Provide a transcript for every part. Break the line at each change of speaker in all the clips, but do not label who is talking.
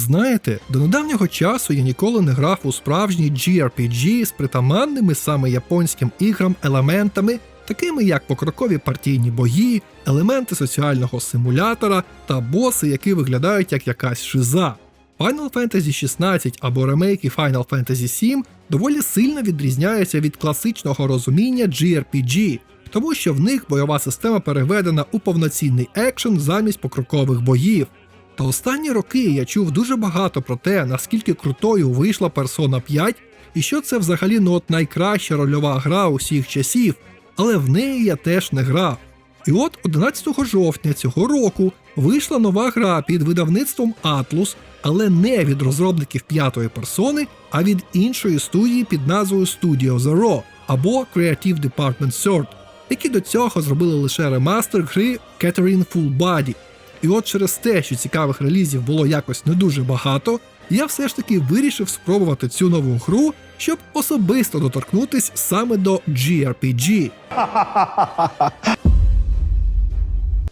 Знаєте, до недавнього часу я ніколи не грав у справжній JRPG з притаманними саме японським іграм елементами, такими як покрокові партійні бої, елементи соціального симулятора та боси, які виглядають як якась шиза. Final Fantasy 16 або ремейки Final Fantasy 7 доволі сильно відрізняються від класичного розуміння JRPG, тому що в них бойова система переведена у повноцінний екшен замість покрокових боїв. Та останні роки я чув дуже багато про те, наскільки крутою вийшла Persona 5, і що це взагалі ну от найкраща рольова гра усіх часів, але в неї я теж не грав. І от 11 жовтня цього року вийшла нова гра під видавництвом Atlus, але не від розробників п'ятої персони, а від іншої студії під назвою Studio Zero або Creative Department Third, які до цього зробили лише ремастер гри Catherine Full Body. І от через те, що цікавих релізів було якось не дуже багато, я все ж таки вирішив спробувати цю нову гру, щоб особисто доторкнутись саме до JRPG.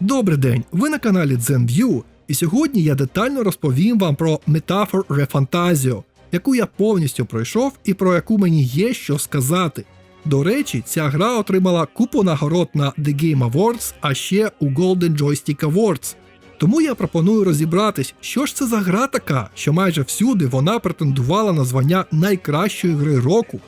Добрий день! Ви на каналі ZenView, і сьогодні я детально розповім вам про Metaphor Refantasio, яку я повністю пройшов і про яку мені є що сказати. До речі, ця гра отримала купу нагород на The Game Awards, а ще у Golden Joystick Awards. Тому я пропоную розібратись, що ж це за гра така, що майже всюди вона претендувала на звання найкращої гри року.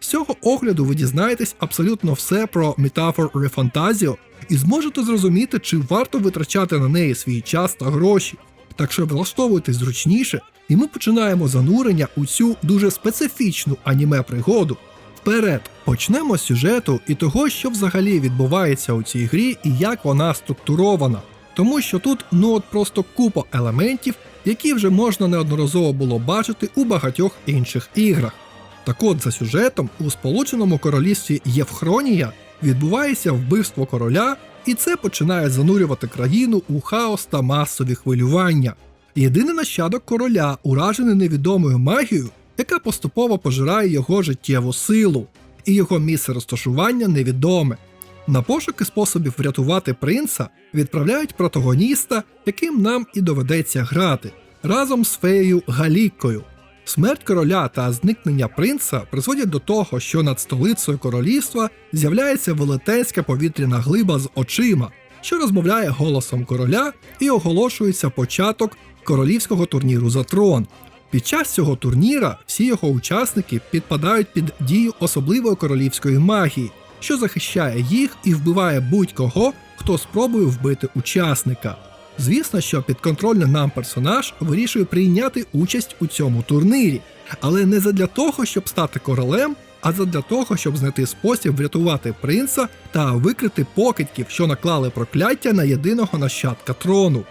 З цього огляду ви дізнаєтесь абсолютно все про Metaphor Refantasio і зможете зрозуміти, чи варто витрачати на неї свій час та гроші. Так що влаштовуйтесь зручніше, і ми починаємо занурення у цю дуже специфічну аніме пригоду. Вперед, почнемо з сюжету і того, що взагалі відбувається у цій грі і як вона структурована. Тому що тут ну от просто купа елементів, які вже можна неодноразово було бачити у багатьох інших іграх. Так от за сюжетом у Сполученому Королівстві Євхронія відбувається вбивство короля, і це починає занурювати країну у хаос та масові хвилювання. Єдиний нащадок короля уражений невідомою магією, яка поступово пожирає його життєву силу, і його місце розташування невідоме. На пошуки способів врятувати принца відправляють протагоніста, яким нам і доведеться грати, разом з феєю Галіккою. Смерть короля та зникнення принца призводять до того, що над столицею королівства з'являється велетенська повітряна глиба з очима, що розмовляє голосом короля і оголошується початок королівського турніру за трон. Під час цього турніра всі його учасники підпадають під дію особливої королівської магії, що захищає їх і вбиває будь-кого, хто спробує вбити учасника. Звісно, що підконтрольний нам персонаж вирішує прийняти участь у цьому турнірі, але не задля того, щоб стати королем, а задля того, щоб знайти спосіб врятувати принца та викрити покидьків, що наклали прокляття на єдиного нащадка трону.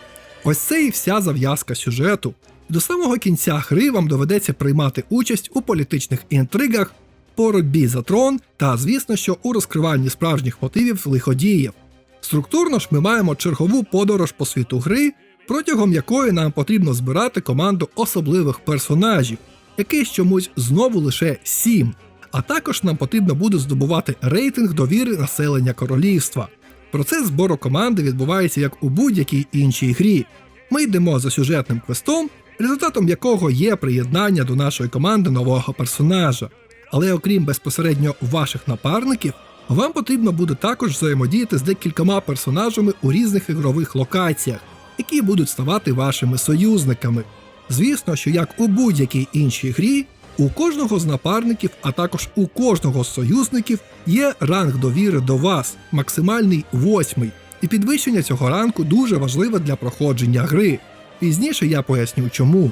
Ось це і вся зав'язка сюжету. До самого кінця гри вам доведеться приймати участь у політичних інтригах, боротьбі за трон та, звісно, що у розкриванні справжніх мотивів лиходіїв. Структурно ж ми маємо чергову подорож по світу гри, протягом якої нам потрібно збирати команду особливих персонажів, яких чомусь знову лише 7. А також нам потрібно буде здобувати рейтинг довіри населення королівства. Процес збору команди відбувається як у будь-якій іншій грі. Ми йдемо за сюжетним квестом, результатом якого є приєднання до нашої команди нового персонажа. Але окрім безпосередньо ваших напарників, вам потрібно буде також взаємодіяти з декількома персонажами у різних ігрових локаціях, які будуть ставати вашими союзниками. Звісно, що як у будь-якій іншій грі, у кожного з напарників, а також у кожного з союзників є ранг довіри до вас, максимальний восьмий, і підвищення цього ранку дуже важливе для проходження гри. Пізніше я поясню чому.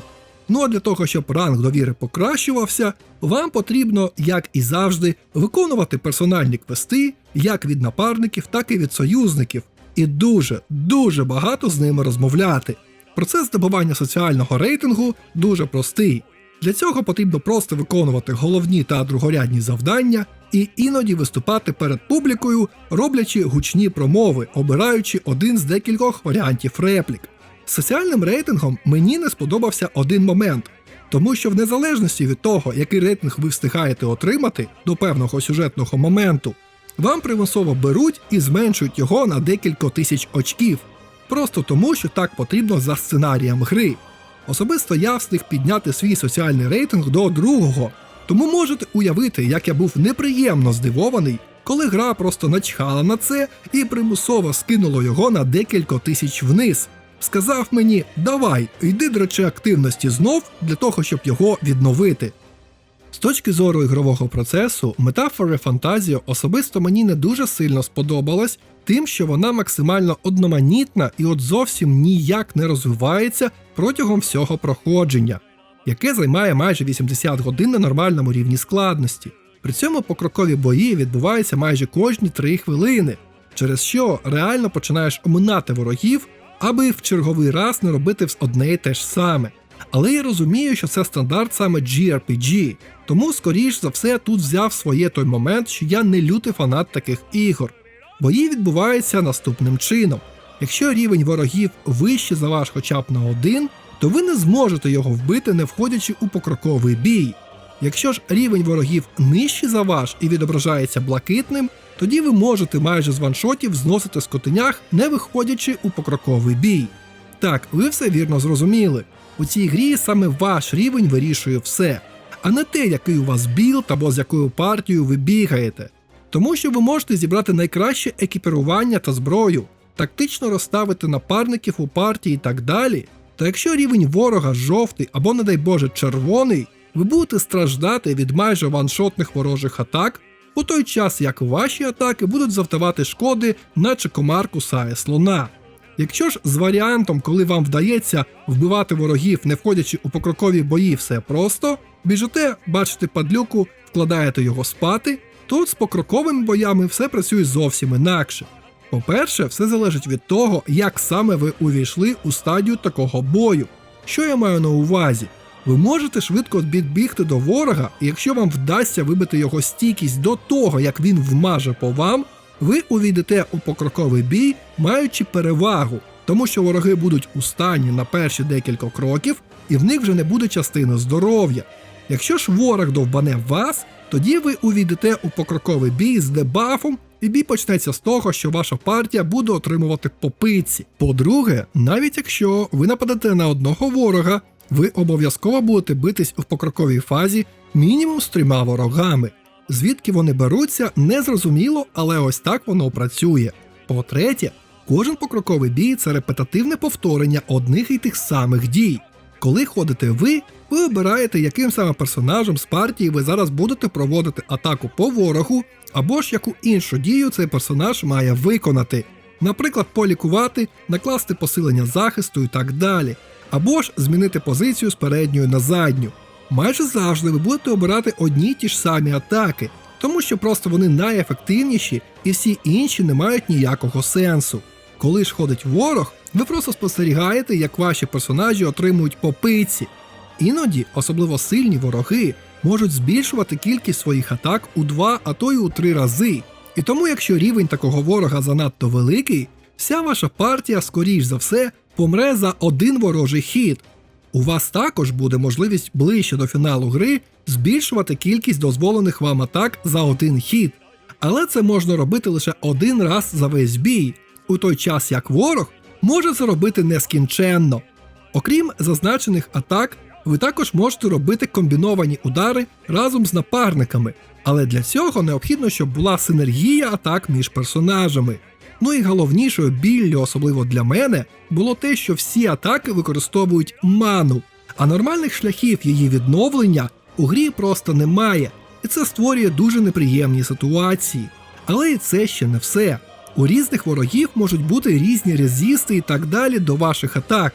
Ну а для того, щоб ранг довіри покращувався, вам потрібно, як і завжди, виконувати персональні квести як від напарників, так і від союзників, і дуже, дуже багато з ними розмовляти. Процес здобування соціального рейтингу дуже простий. Для цього потрібно просто виконувати головні та другорядні завдання і іноді виступати перед публікою, роблячи гучні промови, обираючи один з декількох варіантів реплік. Соціальним рейтингом мені не сподобався один момент, тому що в незалежності від того, який рейтинг ви встигаєте отримати до певного сюжетного моменту, вам примусово беруть і зменшують його на декілька тисяч очків, просто тому що так потрібно за сценарієм гри. Особисто я встиг підняти свій соціальний рейтинг до другого, тому можете уявити, як я був неприємно здивований, коли гра просто начхала на це і примусово скинуло його на декілька тисяч вниз. Сказав мені, давай, йди до речі активності знов для того, щоб його відновити. З точки зору ігрового процесу, метафора Фантазіо особисто мені не дуже сильно сподобалась, тим, що вона максимально одноманітна і от зовсім ніяк не розвивається протягом всього проходження, яке займає майже 80 годин на нормальному рівні складності. При цьому покрокові бої відбуваються майже кожні 3 хвилини, через що реально починаєш оминати ворогів, аби в черговий раз не робити одне й те ж саме. Але я розумію, що це стандарт саме GRPG, тому, скоріш за все, тут взяв своє той момент, що я не лютий фанат таких ігор. Бої відбуваються наступним чином: якщо рівень ворогів вищий за ваш хоча б на один, то ви не зможете його вбити, не входячи у покроковий бій. Якщо ж рівень ворогів нижчий за ваш і відображається блакитним, тоді ви можете майже з ваншотів зносити скотинях, не виходячи у покроковий бій. Так, ви все вірно зрозуміли. У цій грі саме ваш рівень вирішує все, а не те, який у вас білд або з якою партією ви бігаєте. Тому що ви можете зібрати найкраще екіпірування та зброю, тактично розставити напарників у партії і так далі. Та якщо рівень ворога жовтий або, не дай Боже, червоний, ви будете страждати від майже ваншотних ворожих атак, у той час як ваші атаки будуть завдавати шкоди, наче комар кусає слона. Якщо ж з варіантом, коли вам вдається вбивати ворогів, не входячи у покрокові бої, все просто, біжите, бачите падлюку, вкладаєте його спати, то з покроковими боями все працює зовсім інакше. По-перше, все залежить від того, як саме ви увійшли у стадію такого бою. Що я маю на увазі? Ви можете швидко підбігти до ворога, і якщо вам вдасться вибити його стійкість до того, як він вмаже по вам, ви увійдете у покроковий бій, маючи перевагу, тому що вороги будуть у стані на перші декілька кроків, і в них вже не буде частини здоров'я. Якщо ж ворог довбане вас, тоді ви увійдете у покроковий бій з дебафом, і бій почнеться з того, що ваша партія буде отримувати попиці. По-друге, навіть якщо ви нападете на одного ворога, ви обов'язково будете битись в покроковій фазі мінімум з трьома ворогами. Звідки вони беруться, незрозуміло, але ось так воно працює. По-третє, кожен покроковий бій це репетативне повторення одних і тих самих дій. Коли ходите ви, ви обираєте, яким саме персонажем з партії ви зараз будете проводити атаку по ворогу, або ж яку іншу дію цей персонаж має виконати, наприклад, полікувати, накласти посилення захисту і так далі, або ж змінити позицію з передньої на задню. Майже завжди ви будете обирати одні й ті ж самі атаки, тому що просто вони найефективніші і всі інші не мають ніякого сенсу. Коли ж ходить ворог, ви просто спостерігаєте, як ваші персонажі отримують попиці. Іноді, особливо сильні вороги, можуть збільшувати кількість своїх атак у два, а то й у три рази. І тому, якщо рівень такого ворога занадто великий, вся ваша партія, скоріш за все, помре за один ворожий хід. У вас також буде можливість ближче до фіналу гри збільшувати кількість дозволених вам атак за один хід. Але це можна робити лише один раз за весь бій, у той час як ворог може це робити нескінченно. Окрім зазначених атак, ви також можете робити комбіновані удари разом з напарниками, але для цього необхідно, щоб була синергія атак між персонажами. Ну і головнішою біллю, особливо для мене, було те, що всі атаки використовують ману, а нормальних шляхів її відновлення у грі просто немає, і це створює дуже неприємні ситуації. Але і це ще не все. У різних ворогів можуть бути різні резисти і так далі до ваших атак.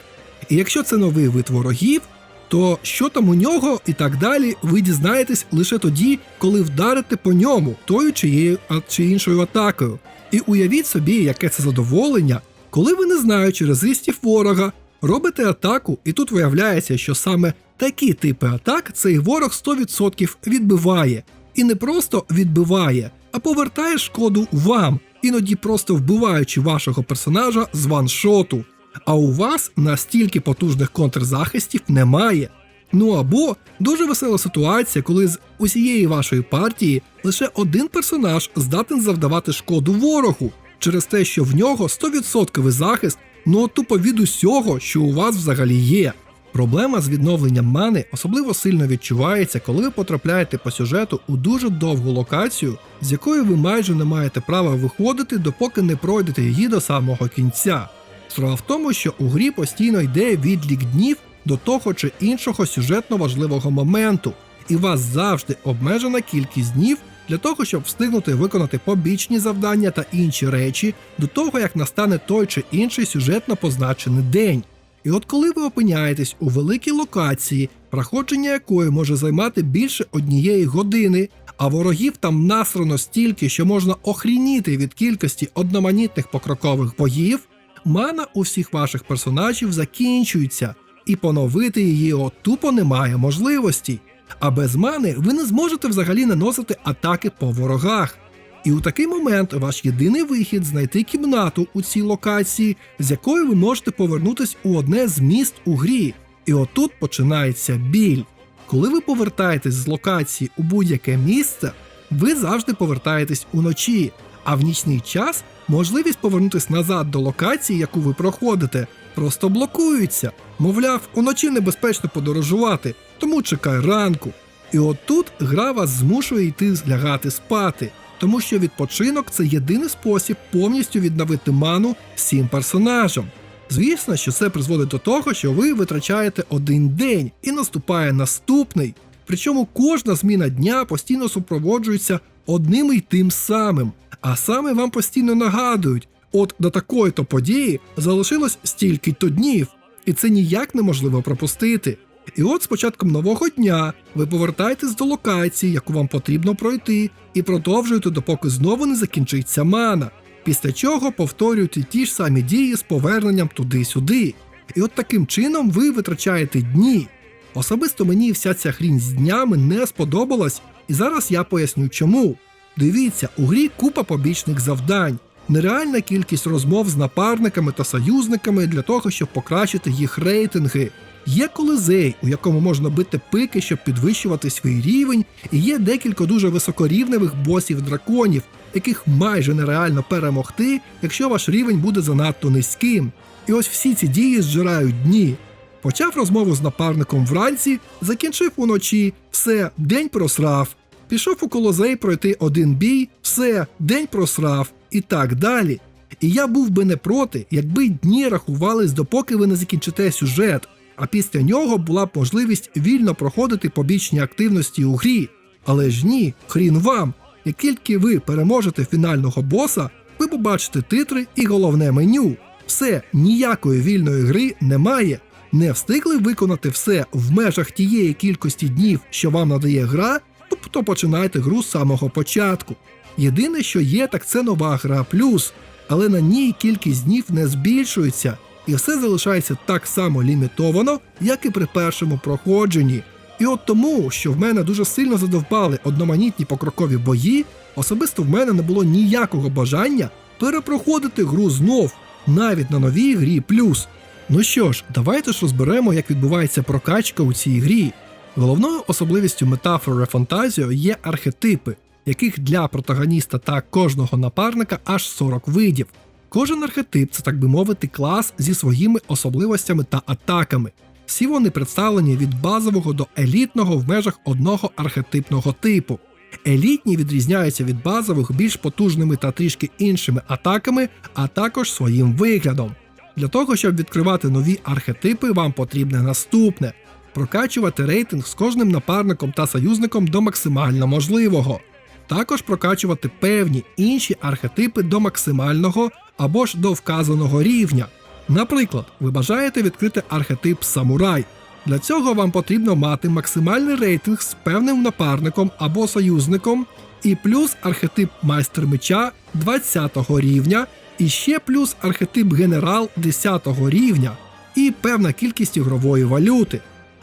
І якщо це новий вид ворогів, то що там у нього і так далі, ви дізнаєтесь лише тоді, коли вдарите по ньому тою чи, чи іншою атакою. І уявіть собі, яке це задоволення, коли ви, не знаючи резистів ворога, робите атаку, і тут виявляється, що саме такі типи атак цей ворог 100% відбиває. І не просто відбиває, а повертає шкоду вам, іноді просто вбиваючи вашого персонажа з ваншоту. А у вас настільки потужних контрзахистів немає. Ну або дуже весела ситуація, коли з усієї вашої партії лише один персонаж здатен завдавати шкоду ворогу через те, що в нього 100% захист, ну тупо від усього, що у вас взагалі є. Проблема з відновленням мани особливо сильно відчувається, коли ви потрапляєте по сюжету у дуже довгу локацію, з якої ви майже не маєте права виходити, допоки не пройдете її до самого кінця. Справа в тому, що у грі постійно йде відлік днів до того чи іншого сюжетно важливого моменту, і вас завжди обмежена кількість днів для того, щоб встигнути виконати побічні завдання та інші речі до того, як настане той чи інший сюжетно позначений день. І от коли ви опиняєтесь у великій локації, проходження якої може займати більше однієї години, а ворогів там насрано стільки, що можна охрініти від кількості одноманітних покрокових боїв, мана у всіх ваших персонажів закінчується, і поновити її от тупо немає можливості. А без мани ви не зможете взагалі наносити атаки по ворогах. І у такий момент ваш єдиний вихід знайти кімнату у цій локації, з якої ви можете повернутись у одне з міст у грі. І отут починається біль. Коли ви повертаєтесь з локації у будь-яке місце, ви завжди повертаєтесь уночі, а в нічний час можливість повернутися назад до локації, яку ви проходите, просто блокується. Мовляв, уночі небезпечно подорожувати, тому чекай ранку. І от тут гра вас змушує йти лягати спати, тому що відпочинок це єдиний спосіб повністю відновити ману всім персонажам. Звісно, що це призводить до того, що ви витрачаєте один день і наступає наступний. Причому кожна зміна дня постійно супроводжується одним і тим самим, а саме вам постійно нагадують, от до такої-то події залишилось стільки-то днів, і це ніяк неможливо пропустити. І от з початком нового дня ви повертаєтесь до локації, яку вам потрібно пройти, і продовжуєте, допоки знову не закінчиться мана. Після чого повторюєте ті ж самі дії з поверненням туди-сюди. І от таким чином ви витрачаєте дні. Особисто мені вся ця хрінь з днями не сподобалась, і зараз я поясню чому. Дивіться, у грі купа побічних завдань, нереальна кількість розмов з напарниками та союзниками для того, щоб покращити їх рейтинги. Є колизей, у якому можна бити пики, щоб підвищувати свій рівень, і є декілька дуже високорівневих босів драконів, яких майже нереально перемогти, якщо ваш рівень буде занадто низьким. І ось всі ці дії зжирають дні. Почав розмову з напарником вранці, закінчив уночі, все, день просрав. Пішов у колозей пройти один бій, все, день просрав, і так далі. І я був би не проти, якби дні рахувались, допоки ви не закінчите сюжет, а після нього була б можливість вільно проходити побічні активності у грі. Але ж ні, хрін вам. Як тільки ви переможете фінального боса, ви побачите титри і головне меню. Все, ніякої вільної гри немає. Не встигли виконати все в межах тієї кількості днів, що вам надає гра, тобто починайте гру з самого початку. Єдине, що є, так це нова гра плюс, але на ній кількість днів не збільшується, і все залишається так само лімітовано, як і при першому проходженні. І от тому, що в мене дуже сильно задовбали одноманітні покрокові бої, особисто в мене не було ніякого бажання перепроходити гру знов, навіть на новій грі плюс. Ну що ж, давайте ж розберемо, як відбувається прокачка у цій грі. Головною особливістю метафори Фантазіо є архетипи, яких для протагоніста та кожного напарника аж 40 видів. Кожен архетип це, так би мовити, клас зі своїми особливостями та атаками. Всі вони представлені від базового до елітного в межах одного архетипного типу. Елітні відрізняються від базових більш потужними та трішки іншими атаками, а також своїм виглядом. Для того, щоб відкривати нові архетипи, вам потрібне наступне: прокачувати рейтинг з кожним напарником та союзником до максимально можливого. Також прокачувати певні інші архетипи до максимального або ж до вказаного рівня. Наприклад, ви бажаєте відкрити архетип самурай. Для цього вам потрібно мати максимальний рейтинг з певним напарником або союзником, і плюс архетип майстер меча 20 рівня, і ще плюс архетип генерал 10 рівня, і певна кількість ігрової валюти.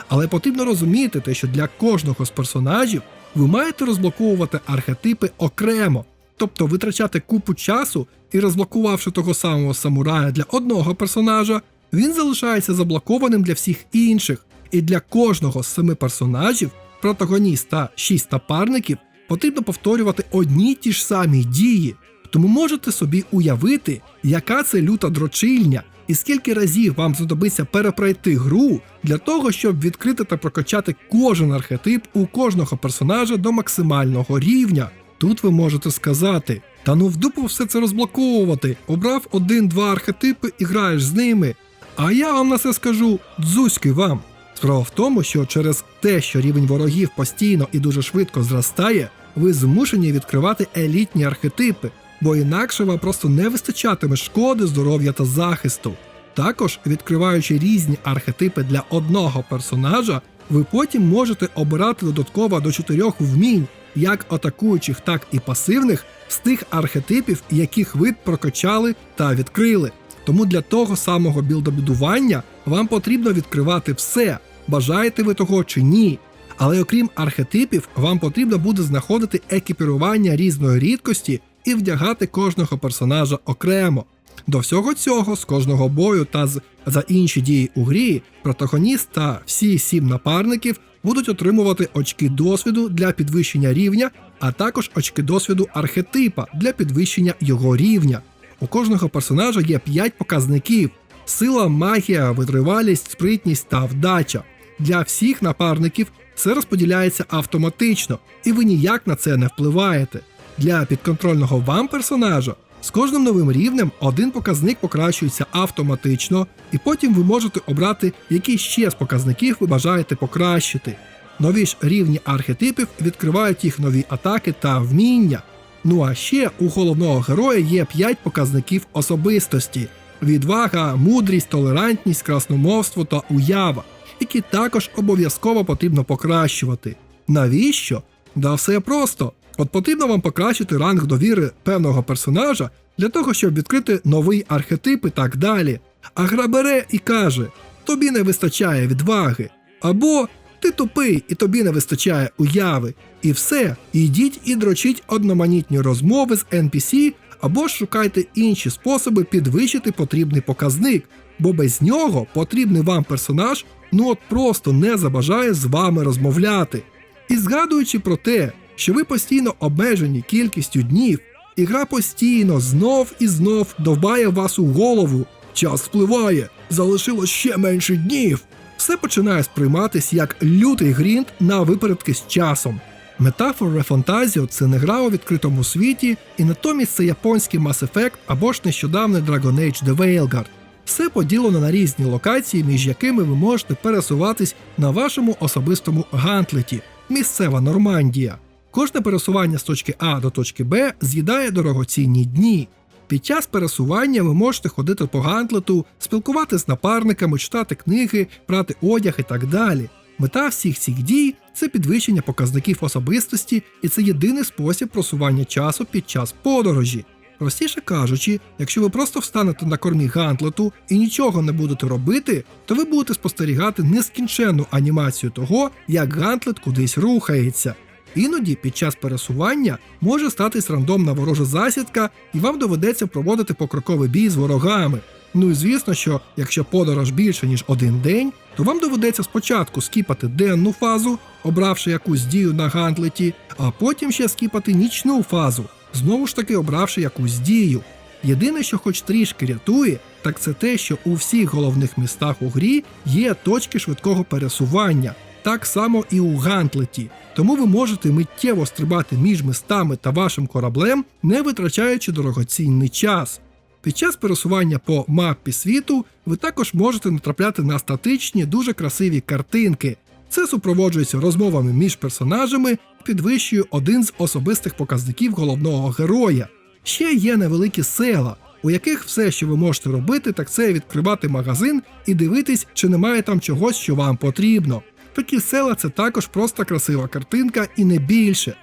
Але потрібно розуміти те, що для кожного з персонажів ви маєте розблоковувати архетипи окремо, тобто витрачати купу часу і розблокувавши того самого самурая для одного персонажа, він залишається заблокованим для всіх інших, і для кожного з семи персонажів, протагоніст та шість напарників, потрібно повторювати одні ті ж самі дії. Тому можете собі уявити, яка це люта дрочильня, І скільки разів вам знадобиться перепройти гру для того, щоб відкрити та прокачати кожен архетип у кожного персонажа до максимального рівня. Тут ви можете сказати: та ну в дупу все це розблоковувати, обрав один-два архетипи і граєш з ними. А я вам на це скажу дзузьки вам. Справа в тому, що через те, що рівень ворогів постійно і дуже швидко зростає, ви змушені відкривати елітні архетипи, бо інакше вам просто не вистачатиме шкоди, здоров'я та захисту. Також, відкриваючи різні архетипи для одного персонажа, ви потім можете обирати додатково до чотирьох вмінь, як атакуючих, так і пасивних, з тих архетипів, яких ви прокачали та відкрили. Тому для того самого білдобудування вам потрібно відкривати все, бажаєте ви того чи ні. Але окрім архетипів, вам потрібно буде знаходити екіпірування різної рідкості і вдягати кожного персонажа окремо. До всього цього, з кожного бою та з, за інші дії у грі, протагоніст та всі сім напарників будуть отримувати очки досвіду для підвищення рівня, а також очки досвіду архетипа для підвищення його рівня. У кожного персонажа є 5 показників: сила, магія, витривалість, спритність та вдача. Для всіх напарників це розподіляється автоматично, і ви ніяк на це не впливаєте. Для підконтрольного вам персонажа з кожним новим рівнем один показник покращується автоматично, і потім ви можете обрати, який ще з показників ви бажаєте покращити. Нові ж рівні архетипів відкривають їх нові атаки та вміння. Ну а ще у головного героя є 5 показників особистості: відвага, мудрість, толерантність, красномовство та уява, які також обов'язково потрібно покращувати. Навіщо? Да все просто. От потрібно вам покращити ранг довіри певного персонажа для того, щоб відкрити новий архетип і так далі. А гра бере і каже: тобі не вистачає відваги. Або ти тупий і тобі не вистачає уяви. І все, ідіть і дрочіть одноманітні розмови з NPC, або ж шукайте інші способи підвищити потрібний показник, бо без нього потрібний вам персонаж ну от просто не забажає з вами розмовляти. І згадуючи про те, що ви постійно обмежені кількістю днів, і гра постійно знов і знов довбає вас у голову. Час впливає, залишилось ще менше днів. Все починає сприйматись як лютий грінт на випередки з часом. Метафора Фантазіо це не гра у відкритому світі, і натомість це японський Mass Effect або ж нещодавний Dragon Age The Veilguard. Все поділено на різні локації, між якими ви можете пересуватись на вашому особистому гантлеті місцева Нормандія. Кожне пересування з точки А до точки Б з'їдає дорогоцінні дні. Під час пересування ви можете ходити по гантлету, спілкуватися з напарниками, читати книги, брати одяг і так далі. Мета всіх цих дій це підвищення показників особистості, і це єдиний спосіб просування часу під час подорожі. Простіше кажучи, якщо ви просто встанете на кормі гантлету і нічого не будете робити, то ви будете спостерігати нескінченну анімацію того, як гантлет кудись рухається. Іноді під час пересування може статись рандомна ворожа засідка, і вам доведеться проводити покроковий бій з ворогами. Ну і звісно, що якщо подорож більше ніж один день, то вам доведеться спочатку скіпати денну фазу, обравши якусь дію на гантлеті, а потім ще скіпати нічну фазу, знову ж таки обравши якусь дію. Єдине, що хоч трішки рятує, так це те, що у всіх головних містах у грі є точки швидкого пересування, так само і у гантлеті. Тому ви можете миттєво стрибати між містами та вашим кораблем, не витрачаючи дорогоцінний час. Під час пересування по мапі світу ви також можете натрапляти на статичні, дуже красиві картинки. Це супроводжується розмовами між персонажами, підвищує один з особистих показників головного героя. Ще є невеликі села, у яких все, що ви можете робити, так це відкривати магазин і дивитись, чи немає там чогось, що вам потрібно. Такі села це також просто красива картинка і не більше.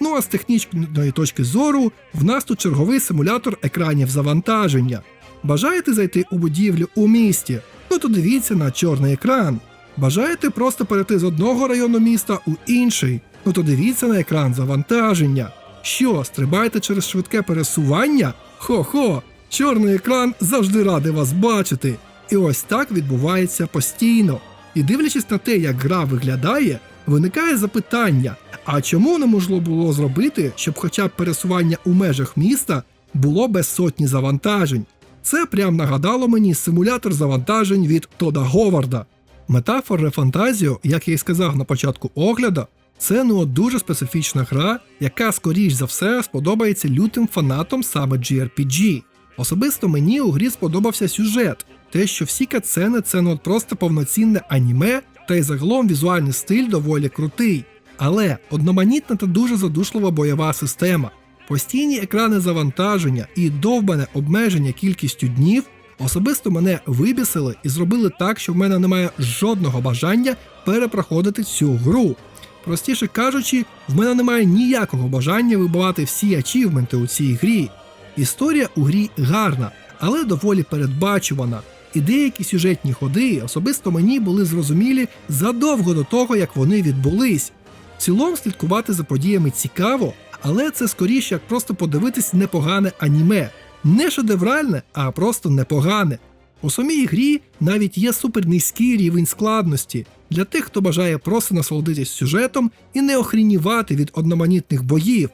Ну а з технічної точки зору, в нас тут черговий симулятор екранів завантаження. Бажаєте зайти у будівлю у місті? Ну то дивіться на чорний екран. Бажаєте просто перейти з одного району міста у інший? Ну то дивіться на екран завантаження. Що, стрибаєте через швидке пересування? Хо-хо! Чорний екран завжди радий вас бачити. І ось так відбувається постійно. І дивлячись на те, як гра виглядає, виникає запитання: а чому не можливо було зробити, щоб хоча б пересування у межах міста було без сотні завантажень? Це прям нагадало мені симулятор завантажень від Тода Говарда. Метафор Рефантазіо, як я і сказав на початку огляду, це ну дуже специфічна гра, яка, скоріш за все, сподобається лютим фанатам саме JRPG. Особисто мені у грі сподобався сюжет, те, що всі катсцени це ну просто повноцінне аніме, та й загалом візуальний стиль доволі крутий. Але одноманітна та дуже задушлива бойова система, постійні екрани завантаження і довбане обмеження кількістю днів особисто мене вибісили і зробили так, що в мене немає жодного бажання перепроходити цю гру. Простіше кажучи, в мене немає ніякого бажання вибивати всі ачівменти у цій грі. Історія у грі гарна, але доволі передбачувана, і деякі сюжетні ходи особисто мені були зрозумілі задовго до того, як вони відбулись. В цілому слідкувати за подіями цікаво, але це скоріше як просто подивитись непогане аніме. Не шедевральне, а просто непогане. У самій грі навіть є супернизький рівень складності для тих, хто бажає просто насолодитись сюжетом і не охрінівати від одноманітних боїв.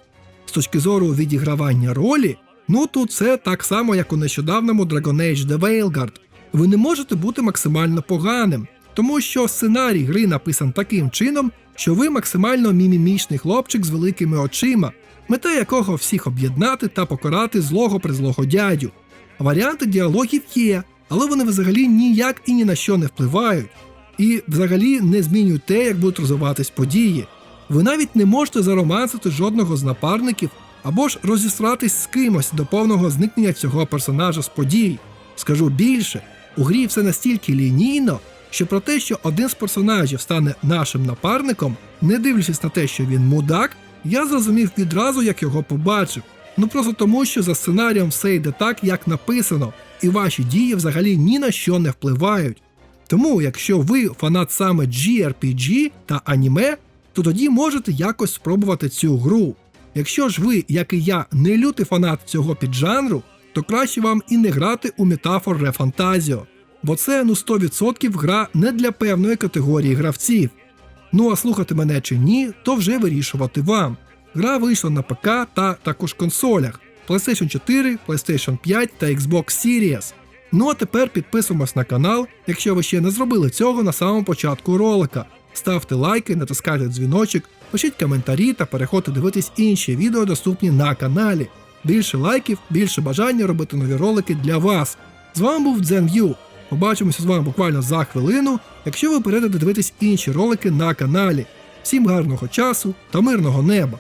З точки зору відігравання ролі, ну тут це так само, як у нещодавному Dragon Age The Veilguard. Ви не можете бути максимально поганим, тому що сценарій гри написан таким чином, що ви максимально мімімічний хлопчик з великими очима, мета якого всіх об'єднати та покарати злого призлого дядю. Варіанти діалогів є, але вони взагалі ніяк і ні на що не впливають, і взагалі не змінюють те, як будуть розвиватись події. Ви навіть не можете заромансити жодного з напарників або ж розісратись з кимось до повного зникнення цього персонажа з подій. Скажу більше, у грі все настільки лінійно, що про те, що один з персонажів стане нашим напарником, не дивлячись на те, що він мудак, я зрозумів відразу, як його побачив. Ну просто тому, що за сценарієм все йде так, як написано, і ваші дії взагалі ні на що не впливають. Тому, якщо ви фанат саме JRPG та аніме, то тоді можете якось спробувати цю гру. Якщо ж ви, як і я, не лютий фанат цього піджанру, то краще вам і не грати у метафор Рефантазіо, бо це ну 100% гра не для певної категорії гравців. Ну а слухати мене чи ні, то вже вирішувати вам. Гра вийшла на ПК та також консолях PlayStation 4, PlayStation 5 та Xbox Series. Ну а тепер підписуємось на канал, якщо ви ще не зробили цього на самому початку ролика. Ставте лайки, натискайте дзвіночок, пишіть коментарі та переходьте дивитись інші відео, доступні на каналі. Більше лайків, більше бажання робити нові ролики для вас. З вами був DzenView. Побачимося з вами буквально за хвилину, якщо ви перейдете дивитись інші ролики на каналі. Всім гарного часу та мирного неба!